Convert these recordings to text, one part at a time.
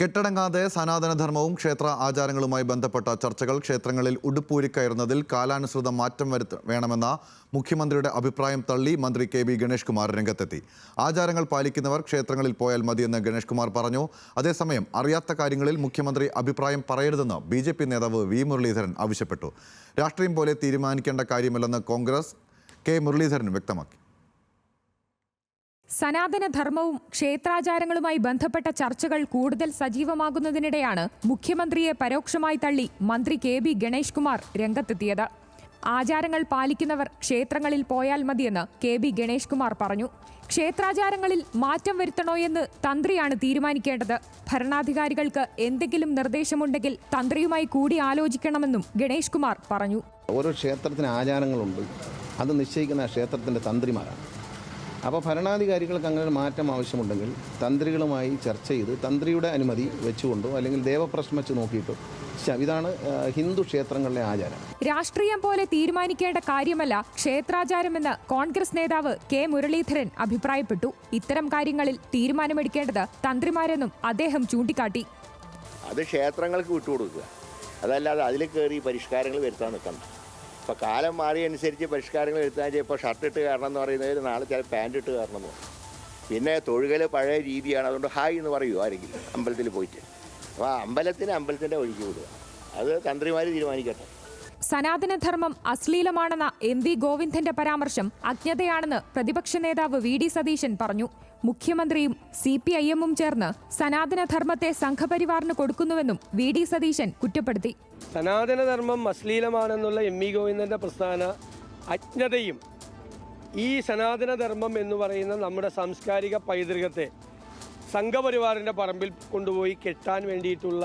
കെട്ടടങ്ങാതെ സനാതനധർമ്മവും ക്ഷേത്ര ആചാരങ്ങളുമായി ബന്ധപ്പെട്ട ചർച്ചകൾ ക്ഷേത്രങ്ങളിൽ ഉടുപ്പൂരിക്കയറുന്നതിൽ കാലാനുസൃത മാറ്റം വരുത്ത വേണമെന്ന മുഖ്യമന്ത്രിയുടെ അഭിപ്രായം തള്ളി മന്ത്രി കെ വി ഗണേഷ് കുമാർ രംഗത്തെത്തി. ആചാരങ്ങൾ പാലിക്കുന്നവർ ക്ഷേത്രങ്ങളിൽ പോയാൽ മതിയെന്ന് ഗണേഷ് കുമാർ പറഞ്ഞു. അതേസമയം അറിയാത്ത കാര്യങ്ങളിൽ മുഖ്യമന്ത്രി അഭിപ്രായം പറയരുതെന്ന് ബി ജെ പി നേതാവ് വി മുരളീധരൻ ആവശ്യപ്പെട്ടു. രാഷ്ട്രീയം പോലെ തീരുമാനിക്കേണ്ട കാര്യമല്ലെന്ന് കോൺഗ്രസ് കെ മുരളീധരൻ വ്യക്തമാക്കി. സനാതനധർമ്മവും ക്ഷേത്രാചാരങ്ങളുമായി ബന്ധപ്പെട്ട ചർച്ചകൾ കൂടുതൽ സജീവമാകുന്നതിനിടെയാണ് മുഖ്യമന്ത്രിയെ പരോക്ഷമായി തള്ളി മന്ത്രി കെ ബി ഗണേഷ് കുമാർ രംഗത്തെത്തിയത്. ആചാരങ്ങൾ പാലിക്കുന്നവർ ക്ഷേത്രങ്ങളിൽ പോയാൽ മതിയെന്ന് കെ ബി ഗണേഷ് കുമാർ പറഞ്ഞു. ക്ഷേത്രാചാരങ്ങളിൽ മാറ്റം വരുത്തണോയെന്ന് തന്ത്രിയാണ് തീരുമാനിക്കേണ്ടത്. ഭരണാധികാരികൾക്ക് എന്തെങ്കിലും നിർദ്ദേശമുണ്ടെങ്കിൽ തന്ത്രിയുമായി കൂടി ആലോചിക്കണമെന്നും ഗണേഷ് കുമാർ പറഞ്ഞു. ഓരോ ക്ഷേത്രത്തിന് ആചാരങ്ങളുണ്ട്. അത് നിശ്ചയിക്കുന്ന ക്ഷേത്രത്തിന്റെ തന്ത്രിമാരാണ്. അപ്പോൾ ഭരണാധികാരികൾക്ക് അങ്ങനെ ഒരു മാറ്റം ആവശ്യമുണ്ടെങ്കിൽ തന്ത്രികളുമായി ചർച്ച ചെയ്ത് തന്ത്രിയുടെ അനുമതി വെച്ചുകൊണ്ടോ അല്ലെങ്കിൽ ദേവപ്രശ്നം വെച്ച് നോക്കിയിട്ടോ? ഇതാണ് ഹിന്ദു ക്ഷേത്രങ്ങളിലെ ആചാരം. രാഷ്ട്രീയം പോലെ തീരുമാനിക്കേണ്ട കാര്യമല്ല ക്ഷേത്രാചാരമെന്ന് കോൺഗ്രസ് നേതാവ് കെ മുരളീധരൻ അഭിപ്രായപ്പെട്ടു. ഇത്തരം കാര്യങ്ങളിൽ തീരുമാനമെടുക്കേണ്ടത് തന്ത്രിമാരെന്നും അദ്ദേഹം ചൂണ്ടിക്കാട്ടി. അത് ക്ഷേത്രങ്ങൾക്ക് വിട്ടുകൊടുക്കുക. അതല്ലാതെ അതിൽ കയറി പരിഷ്കാരങ്ങൾ വരുത്താൻ നിൽക്കണം. ഇപ്പോൾ കാലം മാറിയനുസരിച്ച് പരിഷ്കാരങ്ങൾ എടുത്താൽ ഇപ്പോൾ ഷർട്ട് ഇട്ട് കയറണം എന്ന് പറയുന്നതിൽ നാളെ ചില പാന്റ് ഇട്ട് കയറണം എന്ന് പറയും. പിന്നെ തൊഴുകൽ പഴയ രീതിയാണ്. അതുകൊണ്ട് ഹായ് എന്ന് പറയുമോ ആരെങ്കിലും അമ്പലത്തിൽ പോയിട്ട്. അപ്പോൾ അമ്പലത്തിന് അമ്പലത്തിന്റെ ഒഴുകി വിടുക. അത് തന്ത്രിമാർ തീരുമാനിക്കട്ടെ. സനാതനധർമ്മം അശ്ലീലമാണെന്ന എം വി ഗോവിന്ദന്റെ പരാമർശം അജ്ഞതയാണെന്ന് പ്രതിപക്ഷ നേതാവ് വി ഡി സതീശൻ പറഞ്ഞു. മുഖ്യമന്ത്രിയും സി പി ഐ എമ്മും ചേർന്ന് സനാതനധർമ്മത്തെ സംഘപരിവാറിന് കൊടുക്കുന്നുവെന്നും വി ഡി സതീശൻ കുറ്റപ്പെടുത്തി. സനാതനധർമ്മം അശ്ലീലമാണെന്നുള്ള എം വി ഗോവിന്ദന്റെ പ്രസ്ഥാന അജ്ഞതയും ഈ സനാതനധർമ്മം എന്ന് പറയുന്ന നമ്മുടെ സാംസ്കാരിക പൈതൃകത്തെ സംഘപരിവാറിന്റെ പറമ്പിൽ കൊണ്ടുപോയി കെട്ടാൻ വേണ്ടിയിട്ടുള്ള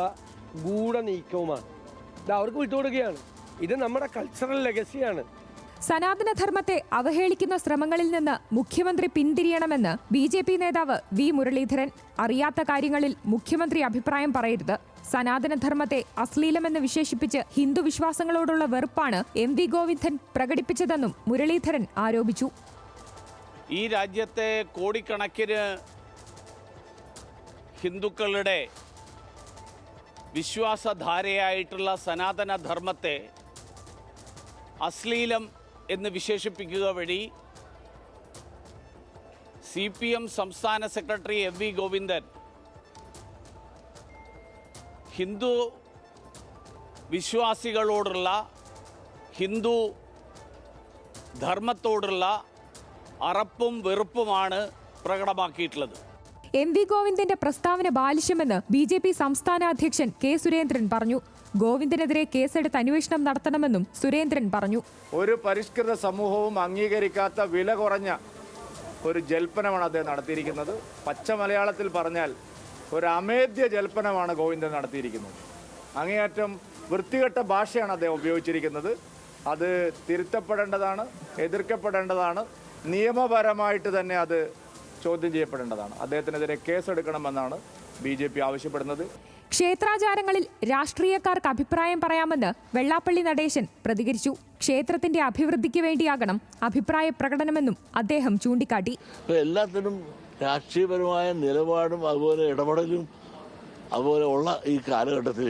ഗൂഢനീക്കവുമാണ്. ഇത് അവർക്ക് വിട്ടുകൊടുക്കുകയാണ്. ഇത് നമ്മുടെ കൾച്ചറൽ ലെഗസിയാണ് സനാതനധർമ്മത്തെ അവഹേളിക്കുന്ന ശ്രമങ്ങളിൽ നിന്ന് മുഖ്യമന്ത്രി പിന്തിരിയണമെന്ന് ബി ജെ പി നേതാവ് വി മുരളീധരൻ അറിയാത്ത കാര്യങ്ങളിൽ മുഖ്യമന്ത്രി അഭിപ്രായം പറയരുത്. സനാതനധർമ്മത്തെ അശ്ലീലമെന്ന് വിശേഷിപ്പിച്ച് ഹിന്ദു വിശ്വാസങ്ങളോടുള്ള വെറുപ്പാണ് എം വി ഗോവിന്ദൻ പ്രകടിപ്പിച്ചതെന്നും മുരളീധരൻ ആരോപിച്ചു. ഈ രാജ്യത്തെ കോടിക്കണക്കിന് ഹിന്ദുക്കളുടെ വിശ്വാസധാരയായിട്ടുള്ള സനാതന ധർമ്മത്തെ അശ്ലീലം എന്ന് വിശേഷിപ്പിക്കുക വഴി സി പി എം സംസ്ഥാന secretary M V Govindan Hindu വിശ്വാസികളോടുള്ള Hindu ധർമ്മത്തോടുള്ള അറപ്പും വെറുപ്പുമാണ് പ്രകടമാക്കിയിട്ടുള്ളത്. എം വി ഗോവിന്ദന്റെ പ്രസ്താവന ബാലിശ്യമെന്ന് ബി ജെ പി സംസ്ഥാന അധ്യക്ഷൻ കെ സുരേന്ദ്രൻ പറഞ്ഞു. ഗോവിന്ദനെതിരെ കേസെടുത്ത് അന്വേഷണം നടത്തണമെന്നും സുരേന്ദ്രൻ പറഞ്ഞു. ഒരു പരിഷ്കൃത സമൂഹവും അംഗീകരിക്കാത്ത വില കുറഞ്ഞ ഒരു ജൽപ്പനമാണ് അദ്ദേഹം നടത്തിയിരിക്കുന്നത്. പച്ച മലയാളത്തിൽ പറഞ്ഞാൽ ഒരു അമേദ്യ ജൽപ്പനമാണ് ഗോവിന്ദൻ നടത്തിയിരിക്കുന്നത്. അങ്ങേയറ്റം വൃത്തികെട്ട ഭാഷയാണ് അദ്ദേഹം ഉപയോഗിച്ചിരിക്കുന്നത്. അത് തിരുത്തപ്പെടേണ്ടതാണ് എതിർക്കപ്പെടേണ്ടതാണ്. നിയമപരമായിട്ട് തന്നെ അത് ചോദ്യം ചെയ്യപ്പെടേണ്ടതാണ്. അദ്ദേഹത്തിനെതിരെ കേസെടുക്കണമെന്നാണ് ബി ജെ പി ആവശ്യപ്പെടുന്നത്. ക്ഷേത്രാചാരങ്ങളിൽ രാഷ്ട്രീയക്കാർക്ക് അഭിപ്രായം പറയാമെന്ന് വെള്ളാപ്പള്ളി നടേശൻ പ്രതികരിച്ചു. ക്ഷേത്രത്തിന്റെ അഭിവൃദ്ധിക്ക് വേണ്ടിയാകണം അഭിപ്രായ പ്രകടനമെന്നും അദ്ദേഹം ചൂണ്ടിക്കാട്ടി. എല്ലാത്തിനും രാഷ്ട്രീയപരമായ നിലപാടും അതുപോലെ ഇടപെടലും അതുപോലെ ഉള്ള ഈ കാലഘട്ടത്തിൽ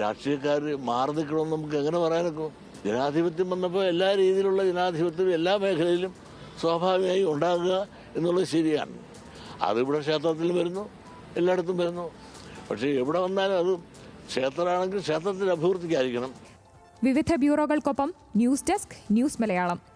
രാഷ്ട്രീയക്കാർ മാറി നിൽക്കണമെന്ന് നമുക്ക് എങ്ങനെ പറയാനൊക്കെ ജനാധിപത്യം വന്നപ്പോൾ എല്ലാ രീതിയിലുള്ള ജനാധിപത്യം എല്ലാ മേഖലയിലും സ്വാഭാവികമായി ഉണ്ടാകുക. എന്നുള്ളത് ശരിയാണ്. അതിവിടെ ക്ഷേത്രത്തിൽ വരുന്നു എല്ലായിടത്തും വരുന്നു. പക്ഷേ എവിടെ വന്നാലും അത് ക്ഷേത്രമാണെങ്കിൽ ക്ഷേത്രത്തിന്റെ അഭിവൃദ്ധിക്കായിരിക്കണം. വിവിധ ബ്യൂറോകൾക്കൊപ്പം ന്യൂസ് ഡെസ്ക് ന്യൂസ് മലയാളം.